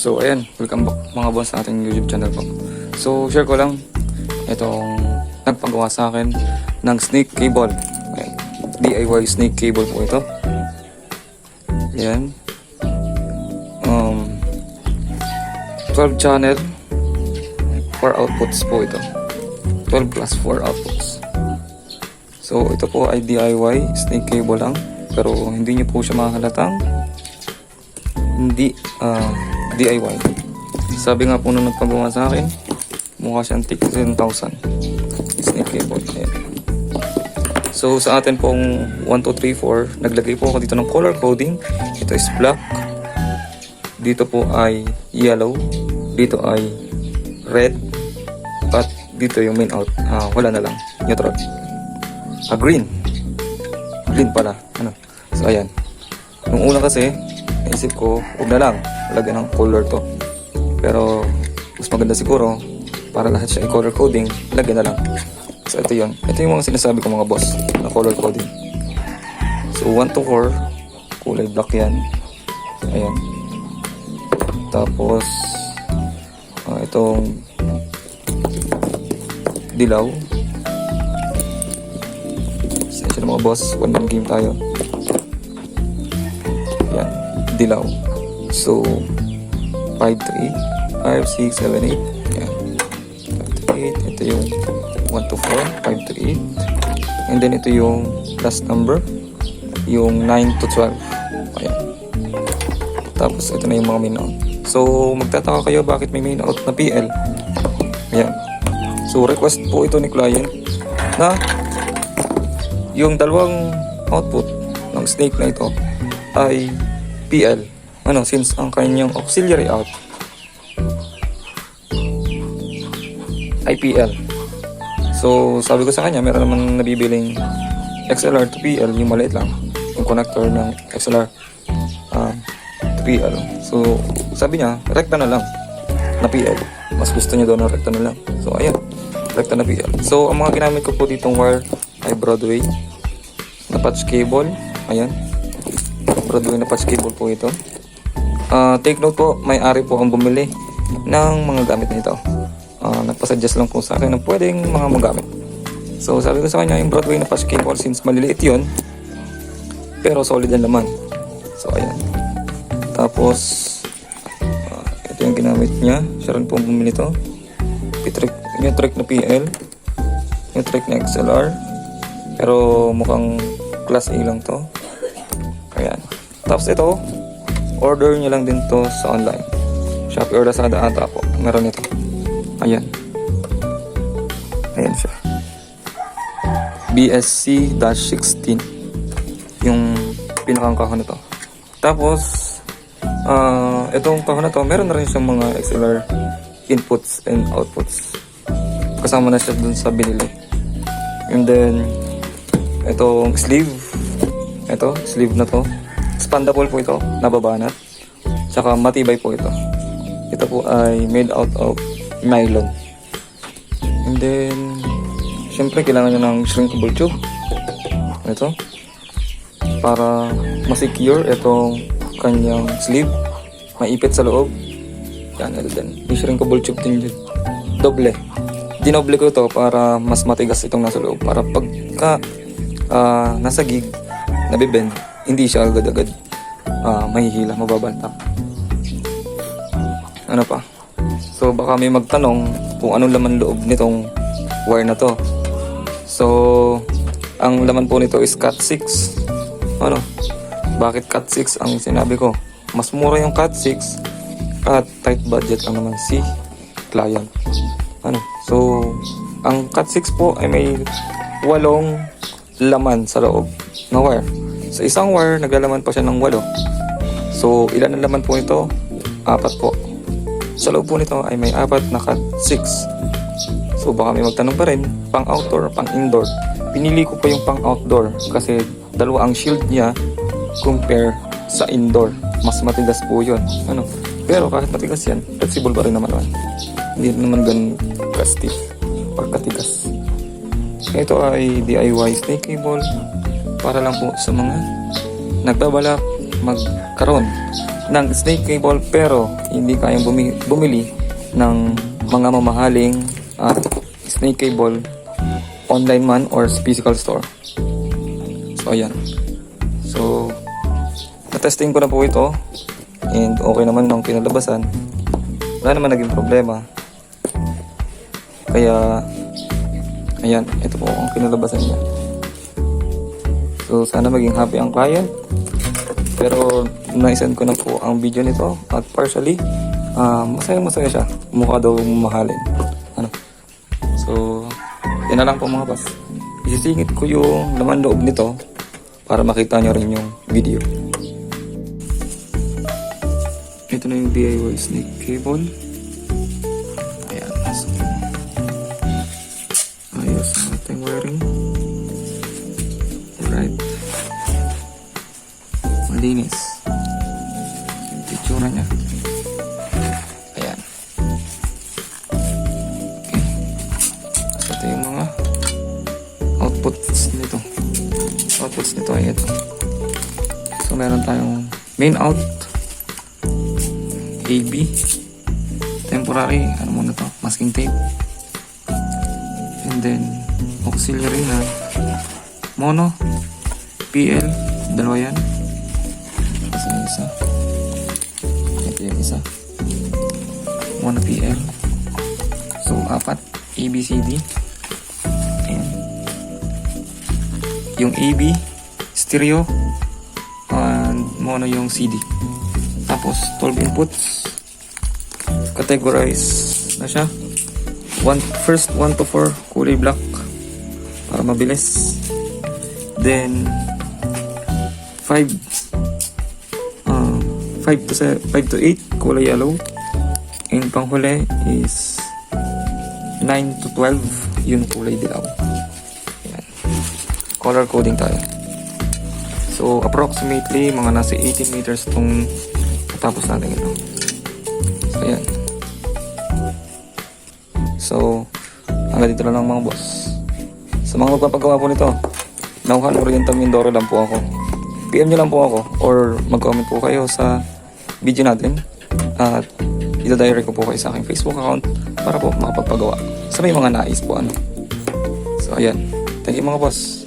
So, ayan. Welcome back mga boss sa ating YouTube channel po. So, share ko lang itong nagpagawa sa akin ng snake cable. Ayan. DIY snake cable po ito. Ayan. Um, 12 channel 4 outputs po ito. 12 plus 4 outputs. So, ito po ay DIY snake cable lang. Pero hindi nyo po siya mahalatang hindi ah, DIY. Sabi nga po nung nagpagawa sa akin, mukha siyang tig 10,000. Snake cable. Ayan. So sa atin pong 1, 2, 3, 4, naglagay po ako dito ng color coding. Ito is black. Dito po ay yellow. Dito ay red. At dito yung main out. Ah, wala na lang. Neutral. Ah, green. Green pala. Ano? So ayan. Nung una kasi, naisip ko, huwag na lang, lagyan ng color to. Pero, mas maganda siguro, para lahat siya i-color coding, lagyan na lang. So, ito yun. Ito yung mga sinasabi ko mga boss, na color coding. So, 1 to 4, kulay black yan. Ayan. Tapos, ah, itong dilaw. Session mga boss, one game tayo. Dilaw. So, 5 to 8, 5, 6, 7, 8. Yan. 5 to 8. Ito yung 1 to 4, 5 to 8. And then ito yung last number, yung 9 to 12. Ayan. Tapos ito na yung mga main out. So, magtataka kayo bakit may main out na PL. Ayan. So, request po ito ni client na yung dalawang output ng snake na ito ay PL. Ano, since ang kanyang auxiliary out ay PL. So, sabi ko sa kanya, meron naman nabibiling XLR to PL, yung maliit lang. Yung connector ng XLR um, to PL. So, sabi niya, rekta na lang na PL. Mas gusto niya daw na rekta na lang. So, ayan. Rekta na PL. So, ang mga ginamit ko po ditong wire ay Broadway na patch cable. Ayan. Broadway na patch cable po ito. Ah, take note po, may-ari po ang bumili ng mga gamit nito. Ah, nagpasuggest lang po sa akin na pwedeng mga magamit. So sabi ko sa kanya yung Broadway na patch cable since maliliit yun, pero solid ang laman. So ayan. Tapos, ah, ito yung ginamit niya. Siya rin po bumili to. Pitrick, yung trick na PL. Yung trick na XLR. Pero mukhang class A lang to. Tapos ito, order nyo lang din to sa online. Shopee or Lazada ata po. Meron ito. Ayan. Ayan siya. BSC-16 yung pinakang kahon nito. Tapos, ah itong kahon na to, meron na rin siyang mga XLR inputs and outputs. Kasama na siya dun sa binili. And then, itong sleeve. Ito, sleeve na to. Expandable po ito, nababanat. Tsaka matibay po ito. Ito po ay made out of nylon. And then, syempre kailangan nyo ng shrinkable tube. Ito. Para masecure itong kanyang sleeve. Maipit sa loob. Yan, ito din. May shrinkable tube din dyan. Doble. Dinoble ko ito para mas matigas itong nasa loob. Para pagka ah, nasa gig, nabibend, hindi siya agad-agad ah, mahihila, mababantak. Ano pa? So baka may magtanong kung anong laman loob nitong wire na to. So ang laman po nito is Cat 6. Ano? Bakit Cat 6 ang sinabi ko? Mas mura yung Cat 6 at tight budget lang naman si client. Ano? So ang Cat 6 po ay may walong laman sa loob na wire. Sa isang wire, naglalaman pa siya ng walo. So, ilan ang laman po ito? Apat po. Sa loob po nito ay may apat na cat 6. So, baka may magtanong pa rin, pang outdoor, pang indoor. Pinili ko pa yung pang outdoor kasi dalawa ang shield niya compare sa indoor. Mas matigas po yun. Ano? Pero kahit matigas yan, flexible pa rin naman naman. Hindi naman ganun ka-stiff pagkatigas. Ito ay DIY snake cable para lang po sa mga nagbabalak magkaroon ng snake cable pero hindi kayang bumi- bumili ng mga mamahaling ah, snake cable online man or physical store. So, ayan. So, na-testing ko na po ito and okay naman ng kinalabasan. Wala naman naging problema. Kaya, ayan, ito po ang kinalabasan niya. So, sana maging happy ang client. Pero, naisend ko na po ang video nito at partially, ah, masaya-masaya siya. Mukha daw mahalin. Ano? So, yan na lang po mga boss. Isisingit ko yung laman loob nito para makita nyo rin yung video. Ito na yung DIY snake cable. Ayan. Ayos ang ating wiring. Meron tayong main out, AB, temporary, ano muna to, masking tape, and then auxiliary na mono, PL, dalawa yan. Kasi yung isa. Ito yung isa. Mono PL. So, apat. ABCD. And yung AB, stereo, mono yung CD. Tapos, 12 inputs. Categorize na siya. One, first, 1 to 4, kulay black. Para mabilis. Then, 5 uh, 5 to 5 to 8 kulay yellow and panghuli is 9 to 12 yun kulay dilaw Ayan. color coding tayo so approximately mga nasa 18 meters tong tapos natin ito so ayan so hanggang dito lang mga boss sa mga magpapagawa po nito Nauhan Oriental Mindoro lang po ako PM nyo lang po ako or mag-comment po kayo sa video natin at ida-direct ko po kayo sa aking Facebook account para po makapagpagawa sa may mga nais po ano. So ayan. Thank you mga boss.